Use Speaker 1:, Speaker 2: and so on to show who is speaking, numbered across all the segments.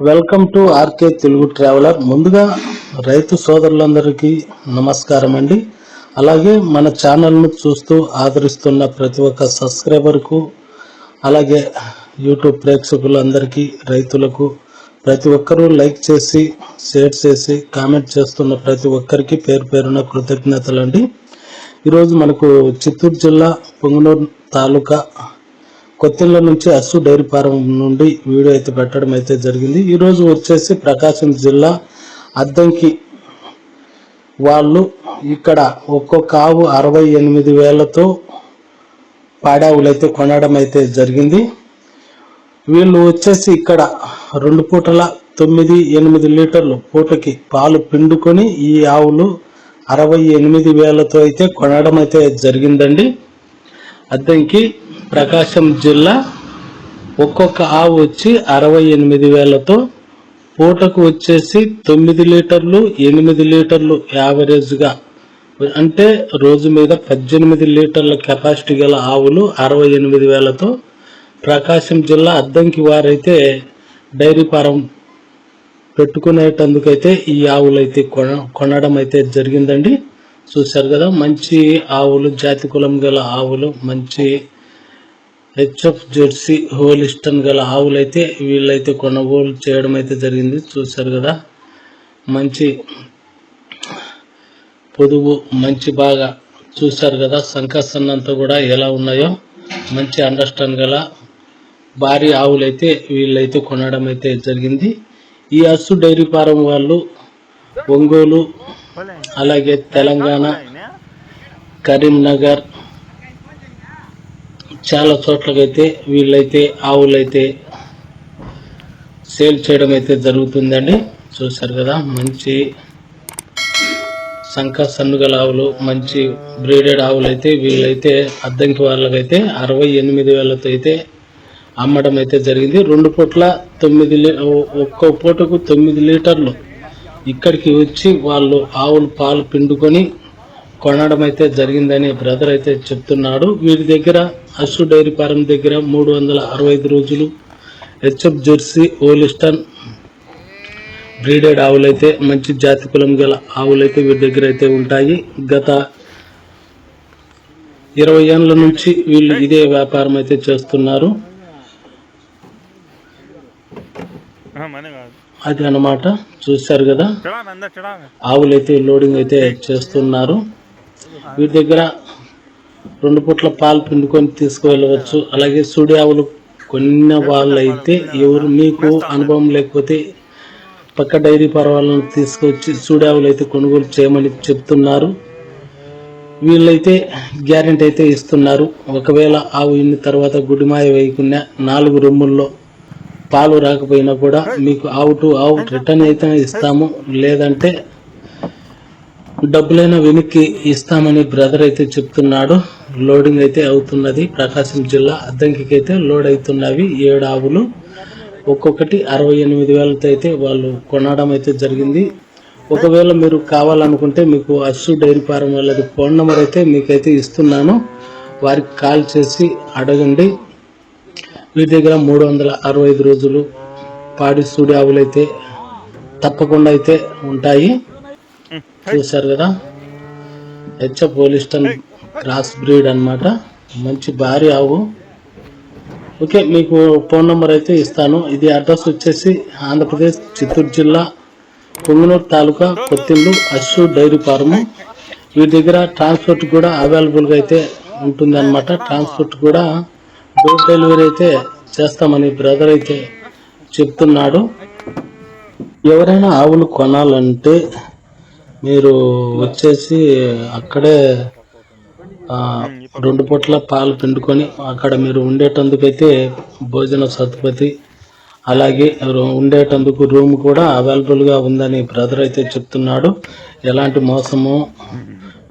Speaker 1: Welcome to RK Telugu traveller. ముందుగా రైతు సోదరులందరికీ నమస్కారం అండి అలాగే మన ఛానల్ను చూస్తూ ఆదరిస్తున్న ప్రతి ఒక్క సబ్స్క్రైబర్కు అలాగే యూట్యూబ్ ప్రేక్షకులందరికీ రైతులకు ప్రతి ఒక్కరూ లైక్ చేసి షేర్ చేసి కామెంట్ చేస్తున్న ప్రతి ఒక్కరికి పేరు పేరున కృతజ్ఞతలండి. ఈరోజు మనకు చిత్తూరు జిల్లా పొంగనూరు తాలూకా కొత్తిల్ల నుంచి అస్సు డైరీ ఫారం నుండి వీడియో అయితే పెట్టడం అయితే జరిగింది. ఈరోజు వచ్చేసి ప్రకాశం జిల్లా అద్దంకి వాళ్ళు ఇక్కడ ఒక్కొక్క ఆవు అరవై ఎనిమిది వేలతో పాడావులు అయితే కొనడం అయితే జరిగింది. వీళ్ళు వచ్చేసి ఇక్కడ రెండు పూటల తొమ్మిది ఎనిమిది లీటర్లు పూటకి పాలు పిండుకొని ఈ ఆవులు అరవై ఎనిమిది వేలతో అయితే కొనడం అయితే జరిగిందండి. అద్దంకి ప్రకాశం జిల్లా ఒక్కొక్క ఆవు వచ్చి అరవై ఎనిమిది వేలతో పూటకు వచ్చేసి తొమ్మిది లీటర్లు ఎనిమిది లీటర్లు యావరేజ్గా. అంటే రోజు మీద పద్దెనిమిది లీటర్ల కెపాసిటీ గల ఆవులు అరవై ఎనిమిది వేలతో ప్రకాశం జిల్లా అద్దంకి వారైతే డైరీ ఫారం పెట్టుకునేటందుకైతే ఈ ఆవులు అయితే కొన కొనడం అయితే జరిగిందండి. చూశారు కదా మంచి ఆవులు జాతి కులం గల ఆవులు మంచి హెచ్ఎఫ్ జెర్సీ హోలిస్టన్ గల ఆవులైతే వీళ్ళైతే కొనుగోలు చేయడం అయితే జరిగింది. చూశారు కదా? మంచి పొదుగు మంచి బాగా చూశారు కదా? సంకసన్నంతా కూడా ఎలా ఉన్నాయో మంచి అండర్స్టాండ్ గల భారీ ఆవులైతే వీళ్ళైతే కొనడం అయితే జరిగింది. ఈ అస్సు డైరీ ఫారం వాళ్ళు ఒంగోలు అలాగే తెలంగాణ కరీంనగర్ చాలా చోట్లకైతే వీళ్ళైతే ఆవులైతే సేల్ చేయడం అయితే జరుగుతుందండి. చూసారు కదా మంచి సంఖ సన్నుగల ఆవులు మంచి బ్రీడెడ్ ఆవులు అయితే వీళ్ళైతే అద్దంకి వాళ్ళకైతే అరవై ఎనిమిది వేలతో అయితే అమ్మడం అయితే జరిగింది. రెండు పూట్ల తొమ్మిది ఒక్కో పూటకు తొమ్మిది లీటర్లు ఇక్కడికి వచ్చి వాళ్ళు ఆవులు పాలు పిండుకొని కొనడం అయితే జరిగిందని బ్రదర్ అయితే చెప్తున్నాడు. వీరి దగ్గర అస్సు డైరీ ఫారం దగ్గర మూడు వందల అరవై ఐదు రోజులు హెచ్ఎఫ్ జెర్సీ ఓలిస్టన్ బ్రీడెడ్ ఆవులైతే మంచి జాతి కులం గల ఆవులైతే వీరి దగ్గర అయితే ఉంటాయి. గత ఇరవై ఏళ్ళ నుంచి వీళ్ళు ఇదే వ్యాపారం అయితే చేస్తున్నారు. అది అన్నమాట. చూశారు కదా? ఆవులైతే లోడింగ్ అయితే చేస్తున్నారు. వీరి దగ్గర రెండు పూట్ల పాలు పిండుకొని తీసుకువెళ్ళవచ్చు. అలాగే సుడి ఆవులు కొన్న వాళ్ళైతే ఎవరు మీకు అనుభవం లేకపోతే పక్క డైరీ పర్వాలను తీసుకొచ్చి సుడి ఆవులు అయితే కొనుగోలు చేయమని చెప్తున్నారు. వీళ్ళైతే గ్యారెంటీ అయితే ఇస్తున్నారు. ఒకవేళ ఆవు ఇన్ని తర్వాత గుడిమాయ వేయకుండా నాలుగు రొమ్ముల్లో పాలు రాకపోయినా కూడా మీకు ఆవు టు ఆవు రిటర్న్ అయితే ఇస్తాము. లేదంటే డబ్బులైనా వెనక్కి ఇస్తామని బ్రదర్ అయితే చెప్తున్నాడు. లోడింగ్ అయితే అవుతున్నది. ప్రకాశం జిల్లా అద్దంకి అయితే లోడ్ అవుతున్నవి. ఏడు ఆవులు ఒక్కొక్కటి అరవై ఎనిమిది వేలతో అయితే వాళ్ళు కొనడం అయితే జరిగింది. ఒకవేళ మీరు కావాలనుకుంటే మీకు అస్సు డైరీ ఫారం వాళ్ళది ఫోన్ నెంబర్ అయితే మీకైతే ఇస్తున్నాను. వారికి కాల్ చేసి అడగండి. మీ దగ్గర మూడు వందల అరవై ఐదు రోజులు పాడి సూడి ఆవులు అయితే తప్పకుండా అయితే ఉంటాయి. చూశారు కదా? హెచ్ఎఫ్ పోలిస్టన్ క్రాస్ బ్రీడ్ అన్నమాట. మంచి భారీ ఆవు. ఓకే మీకు ఫోన్ నెంబర్ అయితే ఇస్తాను. ఇది అడ్రస్ వచ్చేసి ఆంధ్రప్రదేశ్ చిత్తూరు జిల్లా పొంగునూరు తాలూకా కొత్తిల్లు అస్సు డైరీ ఫార్ము. వీటి దగ్గర ట్రాన్స్పోర్ట్ కూడా అవైలబుల్గా అయితే ఉంటుంది అనమాట ట్రాన్స్పోర్ట్ కూడా డోర్ డెలివరీ అయితే చేస్తామని బ్రదర్ అయితే చెప్తున్నాడు. ఎవరైనా ఆవులు కొనాలంటే మీరు వచ్చేసి అక్కడే రెండు పూట్ల పాలు పిండుకొని అక్కడ మీరు ఉండేటందుకైతే భోజన సత్పతి అలాగే రూ- ఉండేటందుకు రూమ్ కూడా అవైలబుల్గా ఉందని బ్రదర్ అయితే చెప్తున్నాడు. ఎలాంటి మోసము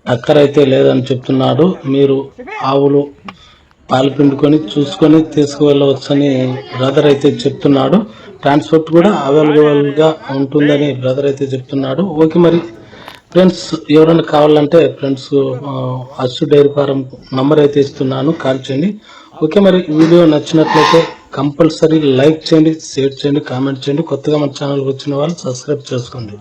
Speaker 1: అక్కరైతే లేదని చెప్తున్నాడు. మీరు ఆవులు పాలు పిండుకొని చూసుకొని తీసుకువెళ్ళవచ్చని బ్రదర్ అయితే చెప్తున్నాడు. ట్రాన్స్పోర్ట్ కూడా అవైలబుల్గా ఉంటుందని బ్రదర్ అయితే చెప్తున్నాడు. ఓకే మరి. ఫ్రెండ్స్ ఎవరైనా కావాలంటే ఫ్రెండ్స్ అస్సు డైరీ ఫారం నంబర్ అయితే ఇస్తున్నాను కాల్ చేయండి. ఓకే మరి వీడియో నచ్చినట్లయితే కంపల్సరీ లైక్ చేయండి షేర్ చేయండి కామెంట్ చేయండి. కొత్తగా మన ఛానల్ వచ్చిన వాళ్ళు సబ్స్క్రైబ్ చేసుకోండి.